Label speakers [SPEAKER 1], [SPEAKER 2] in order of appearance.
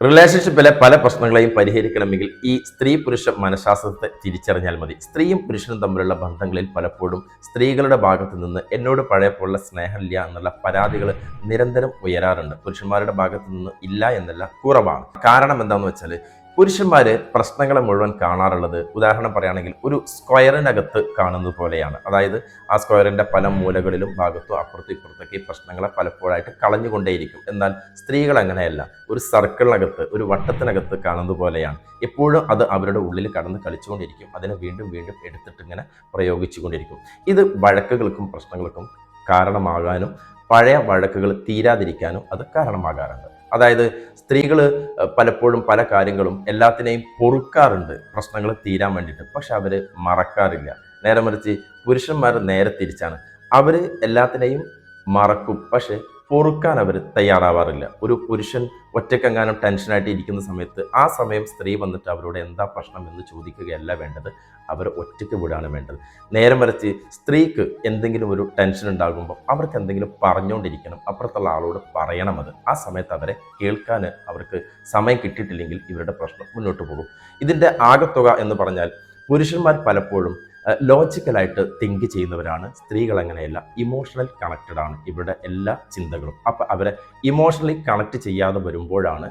[SPEAKER 1] റിലേഷൻഷിപ്പിലെ പല പ്രശ്നങ്ങളെയും പരിഹരിക്കണമെങ്കിൽ ഈ സ്ത്രീ പുരുഷ മനഃശാസ്ത്രത്തെ തിരിച്ചറിഞ്ഞാൽ മതി. സ്ത്രീയും പുരുഷനും തമ്മിലുള്ള ബന്ധങ്ങളിൽ പലപ്പോഴും സ്ത്രീകളുടെ ഭാഗത്തു നിന്ന് എന്നോട് പഴയ പോലുള്ള സ്നേഹമില്ല എന്നുള്ള പരാതികൾ നിരന്തരം ഉയരാറുണ്ട്. പുരുഷന്മാരുടെ ഭാഗത്തു നിന്ന് ഇല്ല എന്നല്ല കുറവാണ്. കാരണം എന്താണെന്ന് വെച്ചാൽ പുരുഷന്മാര് പ്രശ്നങ്ങളെ മുഴുവൻ കാണാറുള്ളത് ഉദാഹരണം പറയുകയാണെങ്കിൽ ഒരു സ്ക്വയറിനകത്ത് കാണുന്നത് പോലെയാണ്. അതായത് ആ സ്ക്വയറിന്റെ പല മൂലകളിലും ഭാഗത്തും അപ്പുറത്തും ഇപ്പുറത്തൊക്കെ ഈ പ്രശ്നങ്ങളെ പലപ്പോഴായിട്ട് കളഞ്ഞുകൊണ്ടേയിരിക്കും. എന്നാൽ സ്ത്രീകൾ അങ്ങനെയല്ല. ഒരു സർക്കിളിനകത്ത് ഒരു വട്ടത്തിനകത്ത് കാണുന്നത് പോലെയാണ്. എപ്പോഴും അത് അവരുടെ ഉള്ളിൽ കടന്ന് കളിച്ചുകൊണ്ടിരിക്കും. അതിനെ വീണ്ടും വീണ്ടും എടുത്തിട്ട് ഇങ്ങനെ പ്രയോഗിച്ചുകൊണ്ടിരിക്കും. ഇത് വഴക്കുകൾക്കും പ്രശ്നങ്ങൾക്കും കാരണമാകാനും പഴയ വഴക്കുകൾ തീരാതിരിക്കാനും അത് കാരണമാകാറുണ്ട്. അതായത് സ്ത്രീകൾ പലപ്പോഴും പല കാര്യങ്ങളും എല്ലാത്തിനെയും പൊറുക്കാറുണ്ട്. പ്രശ്നങ്ങൾ തീരാൻ വേണ്ടിയിട്ട്. പക്ഷെ അവർ മറക്കാറില്ല. നേരെ മറിച്ച് പുരുഷന്മാർ നേരെ തിരിച്ചാണ്. അവർ എല്ലാത്തിനെയും മറക്കും. പക്ഷെ പൊറുക്കാൻ അവർ തയ്യാറാവാറില്ല. ഒരു പുരുഷൻ ഒറ്റക്കെങ്ങാനും ടെൻഷനായിട്ട് ഇരിക്കുന്ന സമയത്ത് ആ സമയം സ്ത്രീ വന്നിട്ട് അവരോട് എന്താ പ്രശ്നം എന്ന് ചോദിക്കുകയല്ല വേണ്ടത്. അവർ ഒറ്റയ്ക്ക് വിടുകയാണ് വേണ്ടത്. നേരം വരച്ച് സ്ത്രീക്ക് എന്തെങ്കിലും ഒരു ടെൻഷൻ ഉണ്ടാകുമ്പോൾ അവർക്ക് എന്തെങ്കിലും പറഞ്ഞുകൊണ്ടിരിക്കണം. അപ്പുറത്തുള്ള ആളോട് പറയണം അത്. ആ സമയത്ത് അവരെ കേൾക്കാൻ അവർക്ക് സമയം കിട്ടിയിട്ടില്ലെങ്കിൽ ഇവരുടെ പ്രശ്നം മുന്നോട്ട് പോകും. ഇതിന്റെ ആകത്തുക എന്ന് പറഞ്ഞാൽ പുരുഷന്മാർ പലപ്പോഴും ലോജിക്കലായിട്ട് തിങ്ക് ചെയ്യുന്നവരാണ്. സ്ത്രീകൾ അങ്ങനെയല്ല. ഇമോഷണൽ കണക്റ്റഡ് ആണ്. ഇവരുടെ എല്ലാ ചിന്തകളും. അപ്പം അവരെ ഇമോഷണലി കണക്ട് ചെയ്യാതെ വരുമ്പോഴാണ്